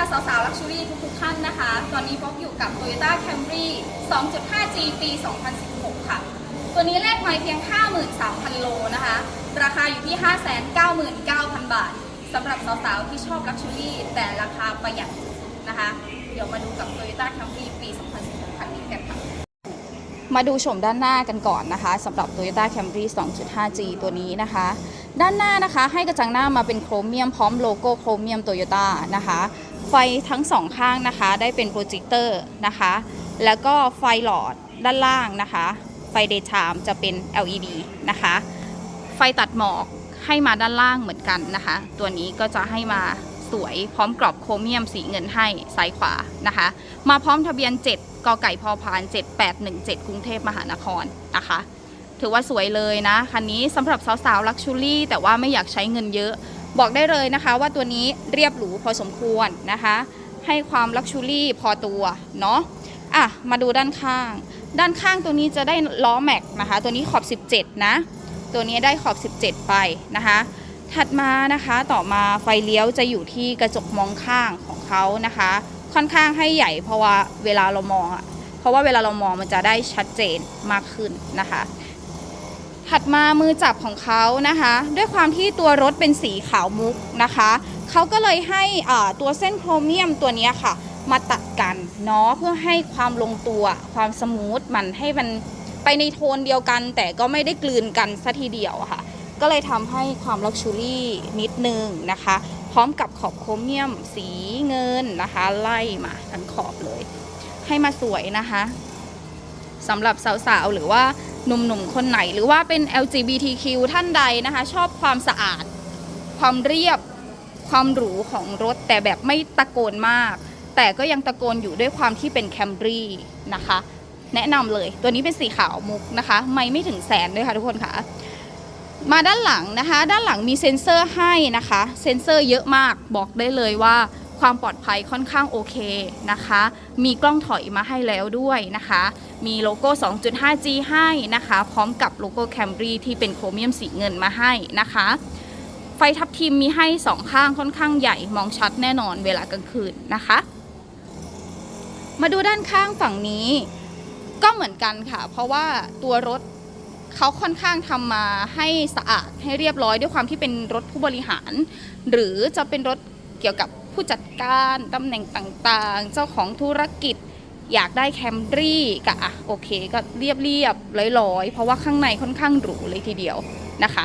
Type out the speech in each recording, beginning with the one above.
ค่ะสาวๆลักชัวรี่ทุกๆท่านนะคะ ตอนนี้ป๊อกอยู่กับ Toyota Camry 2.5G ปี 2016 ค่ะ ตัวนี้แลกไม่เพียง 53,000 โลนะคะ ราคาอยู่ที่ 599,000 บาทสำหรับสาวๆที่ชอบลักชัวรี่แต่ราคาประหยัดนะคะ เดี๋ยวมาดูกับ Toyota Camry ปี 2016 คันนี้กันค่ะ มาดูชมด้านหน้ากันก่อนนะคะสำหรับ Toyota Camry 2.5G ตัวนี้นะคะด้านหน้านะคะให้กระจังหน้ามาเป็นโครเมียมพร้อมโลโก้โครเมียมโตโยต้านะคะ ไฟทั้งสองข้างนะคะ ได้เป็นโปรเจคเตอร์นะคะ แล้วก็ไฟหลอดด้านล่างนะคะ ไฟ daytime จะเป็น LED นะคะ ไฟตัดหมอกให้มาด้านล่างเหมือนกันนะคะ ตัวนี้ก็จะให้มาสวยพร้อมกรอบโครเมียมสีเงินให้ซ้ายขวานะคะ มาพร้อมทะเบียน 7กไก่พอพาน 7817 กรุงเทพมหานครนะคะ ถือว่าสวยเลยนะ คันนี้สำหรับสาวๆลักชูรี่แต่ว่าไม่อยากใช้เงินเยอะ บอกได้เลยนะคะว่าตัวนี้เรียบหรูพอสมควรนะคะ ให้ความลักชูรี่พอตัวเนาะอะมาดูด้านข้าง ด้านข้างตัวนี้จะได้ล้อแม็กนะคะ ตัวนี้ขอบ 17 นะ ตัวนี้ได้ขอบ 17 ไปนะคะ ถัดมานะคะต่อมาไฟเลี้ยวจะอยู่ที่กระจกมองข้างของเขานะคะ ค่อนข้างให้ใหญ่เพราะว่าเวลาเรามองอะเพราะว่าเวลาเรามองมันจะได้ชัดเจนมากขึ้นนะคะ ถัดมามือจับของเขานะคะ ด้วยความที่ตัวรถเป็นสีขาวมุกนะคะเขาก็เลยให้ตัวเส้นโครเมียมตัวนี้ค่ะ มาตัดกันเนาะเพื่อให้ความลงตัวความสมูทมันให้มันไปในโทนเดียวกัน แต่ก็ไม่ได้กลืนกันซะทีเดียวค่ะ ก็เลยทำให้ความลักชูรี่นิดนึงนะคะ พร้อมกับขอบโครเมียมสีเงินนะคะ ไล่มาทั้งขอบเลย ให้มาสวยนะคะสำหรับสาวๆหรือว่า หนุ่มๆ คนไหนหรือว่าเป็น LGBTQ ท่านใดนะคะ ชอบความสะอาด ความเรียบ ความหรูของรถ แต่แบบไม่ตะโกนมาก แต่ก็ยังตะโกนอยู่ด้วยความที่เป็นแคมรี่นะคะ แนะนำเลยตัวนี้เป็นสีขาวมุกนะคะ ไม่ไม่ถึงแสนด้วยค่ะทุกคนค่ะ มาด้านหลังนะคะ ด้านหลังมีเซ็นเซอร์ให้นะคะ เซ็นเซอร์เยอะมากบอกได้เลยว่า ความปลอดภัยค่อนข้างโอเคนะคะ มีกล้องถอยมาให้แล้วด้วยนะคะ มีโลโก้ 2.5G ให้นะคะ พร้อมกับโลโก้ Camry ที่เป็นโครเมียมสีเงินมาให้นะคะ ไฟทับทิมมีให้สองข้างค่อนข้างใหญ่มองชัดแน่นอนเวลากลางคืนนะคะ มาดูด้านข้างฝั่งนี้ก็เหมือนกันค่ะ เพราะว่าตัวรถเขาค่อนข้างทำมาให้สะอาดให้เรียบร้อยด้วยความที่เป็นรถผู้บริหาร หรือจะเป็นรถเกี่ยวกับ ผู้จัดการตำแหน่งต่างๆ เจ้าของธุรกิจอยากได้แคมรี่ก็อะโอเคก็เรียบเรียบๆร้อยๆ เพราะว่าข้างในค่อนข้างหรูเลยทีเดียวนะคะ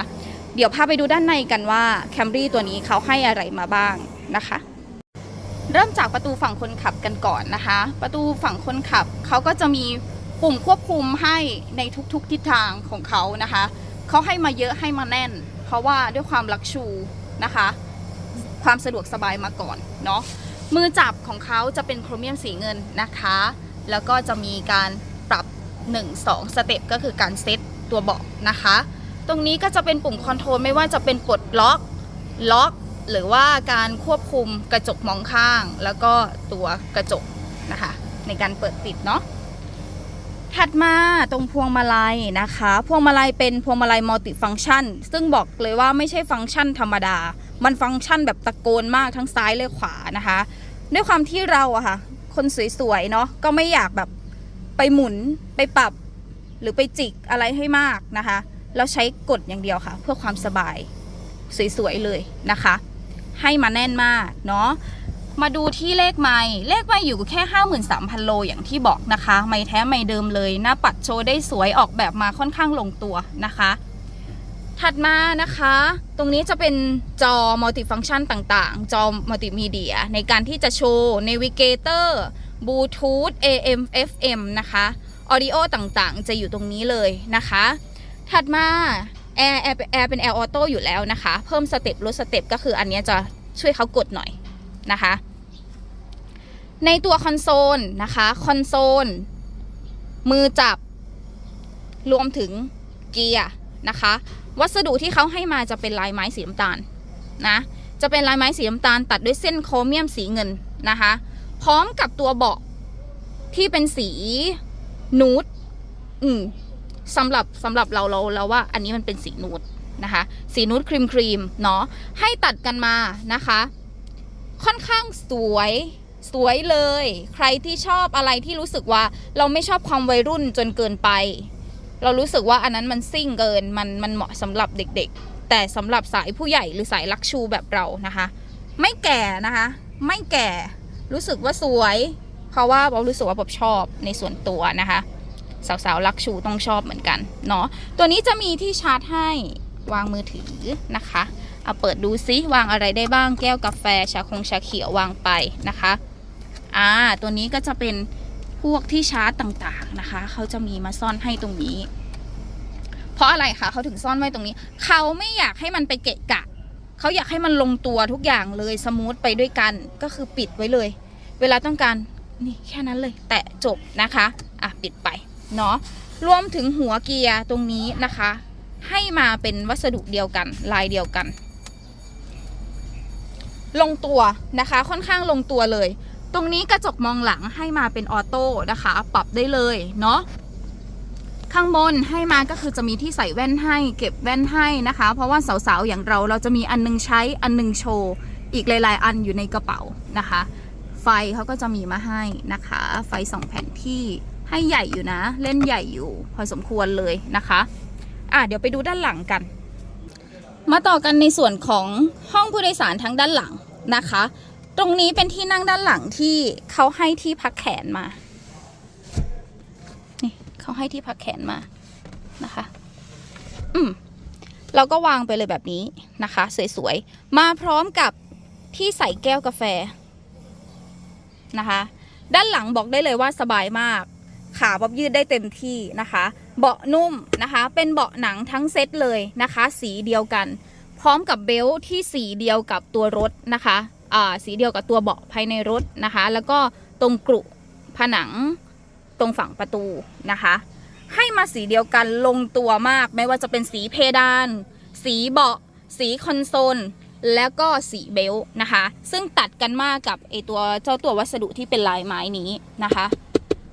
เดี๋ยวพาไปดูด้านในกันว่าแคมรี่ตัวนี้เขาให้อะไรมาบ้างนะคะ เริ่มจากประตูฝั่งคนขับกันก่อนนะคะ ประตูฝั่งคนขับเขาก็จะมีปุ่มควบคุมให้ในทุกๆทิศทางของเขานะคะเขาให้มาเยอะให้มาแน่น เพราะว่าด้วยความลักชูนะคะ ความสะดวกสบายมาก่อนเนาะมือจับของเขาจะเป็นโครเมียมสีเงินนะคะ แล้วก็จะมีการปรับ 1 2 สเต็ปก็คือการเซตตัวเบาะนะคะ ตรงนี้ก็จะเป็นปุ่มคอนโทรลไม่ว่าจะเป็นปลดล็อกล็อก หรือว่าการควบคุมกระจกมองข้าง แล้วก็ตัวกระจกนะคะ ในการเปิดปิดเนาะถัดมาตรงพวงมาลัยนะคะ พวงมาลัยเป็นพวงมาลัยมัลติฟัง c t ชัน ซึ่งบอกเลยว่าไม่ใช่ฟังก์ชันธรรมดา มันฟังก์ชันแบบตะโกนมากทั้งซ้ายและขวานะคะ ด้วยความที่เราอะค่ะ คนสวยๆเนาะก็ไม่อยากแบบไปหมุนไปปรับหรือไปจิกอะไรให้มากนะคะแล้วใช้กดอย่างเดียวค่ะ เพื่อความสบายสวยๆเลยนะคะ ให้มาแน่นมากเนาะมาดูที่เลขไม่เลขไม่อยู่แค่ 53,000 โลอย่างที่บอกนะคะ ไม่แท้ไม่เดิมเลย หน้าปัดโชว์ได้สวยออกแบบมาค่อนข้างลงตัวนะคะ ถัดมานะคะ ตรงนี้จะเป็นจอมัลติฟัง c t ชันต่างๆ จอมัลติมีเดีย ในการที่จะโชว์เนวิเกเตอร์บลูทูธ AM FM นะคะออดิโอต่างๆ จะอยู่ตรงนี้เลยนะคะ ถัดมาแอร์แอร์เป็นแอร์ออโต้อยู่แล้วนะคะ เพิ่มสเต็ปลดสเต็ปก็คืออันนี้จะช่วยเขากดหน่อยนะคะ ในตัวคอนโซลนะคะคอนโซลมือจับ รวมถึงเกียร์นะคะ วัสดุที่เขาให้มาจะเป็นลายไม้สีน้ำตาลนะจะเป็นลายไม้สีน้ำตาล ตัดด้วยเส้นโครเมียมสีเงินนะคะ พร้อมกับตัวเบาะที่เป็นสีนูดอืมสำหรับสำหรับเราเราเราว่าอันนี้มันเป็นสีนูดนะคะ สีนูดครีมครีมเนาะให้ตัดกันมานะคะ ค่อนข้างสวยสวยเลย ใครที่ชอบอะไรที่รู้สึกว่าเราไม่ชอบความวัยรุ่นจนเกินไป เรารู้สึกว่าอันนั้นมันซิ่งเกินมันมันเหมาะสำหรับเด็กๆ แต่สำหรับสายผู้ใหญ่หรือสายลักชูแบบเรานะคะ ไม่แก่นะคะ ไม่แก่รู้สึกว่าสวย เพราะว่าเรารู้สึกว่าผมชอบในส่วนตัวนะคะสาวๆลักชูต้องชอบเหมือนกันเนาะตัวนี้จะมีที่ชาร์จให้วางมือถือนะคะเอาเปิดดูซิวางอะไรได้บ้างแก้วกาแฟชาคงชาเขียววางไปนะคะอ่าตัวนี้ก็จะเป็น พวกที่ชาร์จต่างๆนะคะ เขาจะมีมาซ่อนให้ตรงนี้ เพราะอะไรคะเขาถึงซ่อนไว้ตรงนี้ เขาไม่อยากให้มันไปเกะกะ เขาอยากให้มันลงตัวทุกอย่างเลยสมูทไปด้วยกันก็คือปิดไว้เลย เวลาต้องการนี่แค่นั้นเลย แตะจบนะคะอะปิดไปเนาะรวมถึงหัวเกียร์ตรงนี้นะคะ ให้มาเป็นวัสดุเดียวกันลายเดียวกัน ลงตัวนะคะค่อนข้างลงตัวเลย ตรงนี้กระจกมองหลังให้มาเป็นออโต้นะคะ ปรับได้เลยเนาะข้างบนให้มาก็คือจะมีที่ใส่แว่นให้ เก็บแว่นให้นะคะ เพราะว่าสาวๆอย่างเราเราจะมีอันนึงใช้อันนึงโชว์ อีกหลาย ๆ อันอยู่ในกระเป๋านะคะ ไฟเขาก็จะมีมาให้นะคะ ไฟสองแผ่นที่ให้ใหญ่อยู่นะ เล่นใหญ่อยู่ พอสมควรเลยนะคะอะเดี๋ยวไปดูด้านหลังกัน มาต่อกันในส่วนของห้องผู้โดยสารทั้งด้านหลังนะคะ ตรงนี้เป็นที่นั่งด้านหลังที่เขาให้ที่พักแขนมา นี่เขาให้ที่พักแขนมานะคะ อืมเราก็วางไปเลยแบบนี้นะคะ สวยๆ มาพร้อมกับที่ใส่แก้วกาแฟนะคะ ด้านหลังบอกได้เลยว่าสบายมาก ขาบ๊อบยืดได้เต็มที่นะคะ เบาะนุ่มนะคะ เป็นเบาะหนังทั้งเซตเลยนะคะ สีเดียวกัน พร้อมกับเบลที่สีเดียวกับตัวรถนะคะ สีเดียวกับตัวเบาะภายในรถนะคะ แล้วก็ตรงกรุผนังตรงฝั่งประตูนะคะ ให้มาสีเดียวกันลงตัวมาก ไม่ว่าจะเป็นสีเพดาน สีเบาะ สีคอนโซลแล้วก็สีเบลต์นะคะ ซึ่งตัดกันมากกับไอตัวเจ้าตัววัสดุที่เป็นลายไม้นี้นะคะ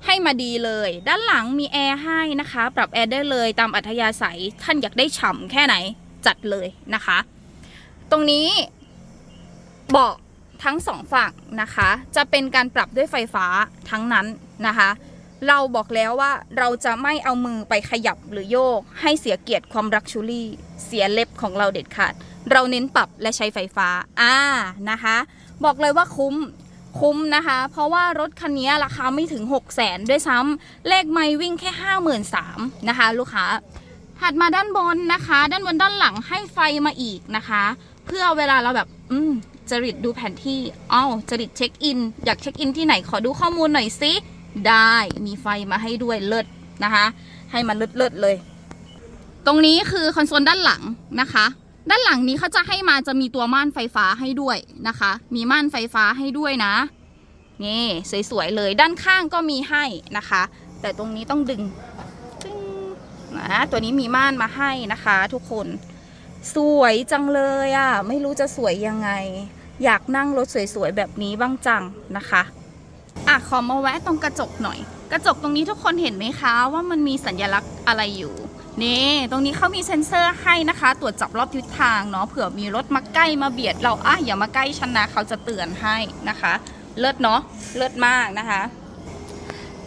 ให้มาดีเลย ด้านหลังมีแอร์ให้นะคะ ปรับแอร์ได้เลยตามอัธยาศัยท่านอยากได้ฉ่ำแค่ไหนจัดเลยนะคะ ตรงนี้เบาะ ทั้งสองฝั่งนะคะ จะเป็นการปรับด้วยไฟฟ้าทั้งนั้นนะคะ เราบอกแล้วว่าเราจะไม่เอามือไปขยับหรือโยก ให้เสียเกียรติความรักชูรี่ เสียเล็บของเราเด็ดขาด เราเน้นปรับและใช้ไฟฟ้า อ่านะคะ บอกเลยว่าคุ้มคุ้มนะคะ เพราะว่ารถคันนี้ราคาไม่ถึง 6 0 0แสนด้วยซ้ำเลขไม่วิ่งแค่ 53,000นะคะ ลูกค้าถัดมาด้านบนนะคะ ด้านบนด้านหลังให้ไฟมาอีกนะคะ เพื่อเวลาเราแบบ อืม จริตดูแผนที่อ้าวจริตเช็คอิน อยากเช็คอินที่ไหนขอดูข้อมูลหน่อยสิ ได้มีไฟมาให้ด้วยเลิศนะคะ ให้มันเลิศเลิศเลย ตรงนี้คือคอนโซลด้านหลังนะคะ ด้านหลังนี้เขาจะให้มาจะมีตัวม่านไฟฟ้าให้ด้วยนะคะ มีม่านไฟฟ้าให้ด้วยนะ นี่สวยๆเลยด้านข้างก็มีให้นะคะ แต่ตรงนี้ต้องดึงนะตัวนี้มีม่านมาให้นะคะ ทุกคน สวยจังเลยอะ่ะ ไม่รู้จะสวยยังไง อยากนั่งรถสวยๆแบบนี้บ้างจังนะคะอะขอมาแวะตรงกระจกหน่อย กระจกตรงนี้ทุกคนเห็นไหมคะว่ามันมีสัญลักษณ์อะไรอยู่นี่ตรงนี้เขามีเซ็นเซอร์ให้นะคะ ตรวจจับรอบทิศทางเนาะเผื่อมีรถมาใกล้มาเบียดเราอะอย่ามาใกล้ฉันนะเขาจะเตือนให้นะคะ เลิศเนาะเลิศมากนะคะ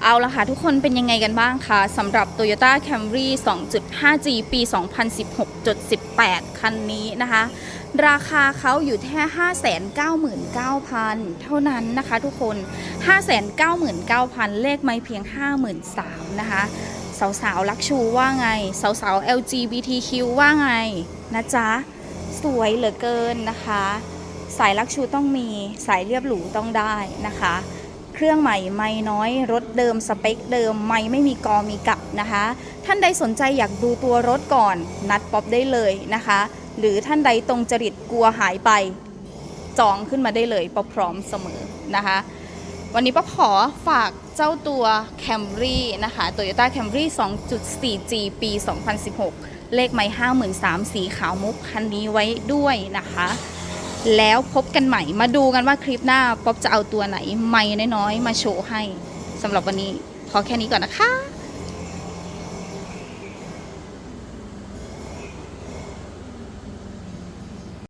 เอาละค่ะทุกคนเป็นยังไงกันบ้างคะสำหรับ Toyota Camry 2.5G ปี 2016.18 คันนี้นะคะ ราคาเขาอยู่แค่ 599,000 เท่านั้นนะคะทุกคน 599,000 เลขไม่เพียง 53,000 นะคะ สาวๆลักชูว่าไง สาวๆ LGBTQ ว่าไง นะจ๊ะ สวยเหลือเกินนะคะ สายลักชูต้องมีสายเรียบหรูต้องได้นะคะ เครื่องใหม่ไม่น้อย รถเดิมสเปคเดิมไม่ไม่มีกอมีกับนะคะ ท่านใดสนใจอยากดูตัวรถก่อน นัดป๊อปได้เลยนะคะ หรือท่านใดตรงจริตกลัวหายไป จองขึ้นมาได้เลยป๊อปพร้อมเสมอนะคะ วันนี้ป๊อปขอฝากเจ้าตัว Camry นะคะ Toyota Camry 2.4G ปี 2016 เลขไม่53,000สีขาวมุกคันนี้ไว้ด้วยนะคะ แล้วพบกันใหม่ มาดูกันว่าคลิปหน้าป๊อปจะเอาตัวไหน ไม่น้อยๆ มาโชว์ให้สำหรับวันนี้ขอแค่นี้ก่อนนะคะ